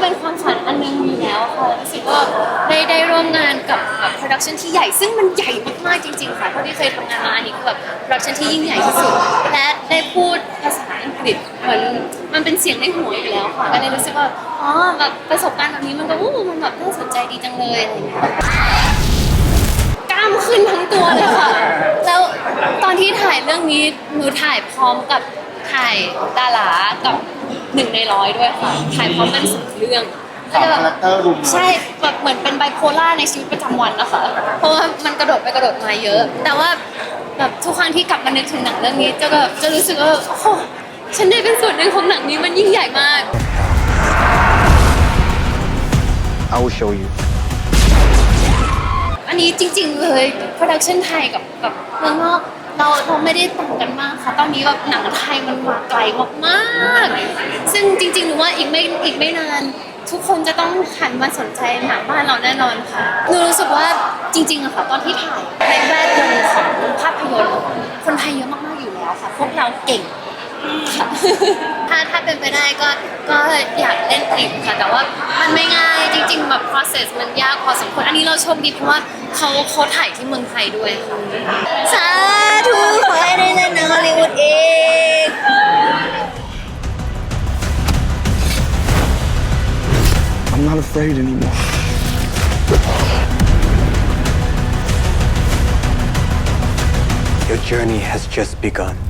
เป็นความฝันอันหนึงอยู่แล้วค่ะรู้สึกว่าได้ได้ร่วมงานกับแบบโปรดักชันที่ใหญ่ ซึ่งมันใหญ่มากๆจริง ๆ ค่ะเท่าที่เคยทำงานมาอันนี้คือแบบโปรดักชันที่ยิ่งใหญ่ที่สุดและได้พูดภาษาอังกฤษเหมือนมันเป็นเสียงในหัวอยู่แล้วค่ะก็เลยรู้สึกว่าอ๋อแบบประสบการณ์แบบนี้มันก็อู้มันแบบน่าสนใจดีจังเลยอะไรอย่างเงี้ยกล้ามขึ้นทั้งตัวเลยค่ะแล้วตอนที่ถ่ายเรื่องนี้หนูถ่ายพร้อมกับถ่ายดารากับ หนึ่งในร้อยด้วยค่ะถ่ายพร้อมกันสองเรื่องสามคาแรคเตอร์รุมใช่แบบเหมือนเป็นไบโพล่าในชีวิตประจำวันนะคะ เพราะว่ามันกระโดดไปกระโดดมาเยอะ แต่ว่าแบบทุกครั้งที่กลับมานึกถึงหนังเรื่องนี้จะแบบจะรู้สึกว่าโอ้โหฉันได้เป็นส่วนหนึ่งของหนังนี้มันยิ่งใหญ่มาก I will show you. อันนี้จริงๆเลยโปรดักชันไทยกับกับเมืองนอกเราเราไม่ได้ต่างกันมากค่ะ ตอนนี้แบบหนังไทยมันมาไกลมากๆ ซึ่งจริงๆหนูว่าอีกไม่อีกไม่นาน ทุกคนจะต้องหันมาสนใจหนังบ้านเราแน่นอนค่ะหนูรู้สึกว่าจริงๆอะค่ะตอนที่ถ่ายในแวดวงของภาพยนตร์คนไทยเยอะมากๆอยู่แล้วค่ะ พวกเราเก่งค่ะถ้าถ้าเป็นไปได้ก็ก็อยากเล่นอีกค่ะ แต่ว่ามันไม่ง่ายจริง ๆ แบบ process มันยากพอสมควรอันนี้เราโชคดีเพราะว่าเขาเขาถ่ายที่เมืองไทยด้วยค่ะสาธุ I'm not afraid anymore. Your journey has just begun.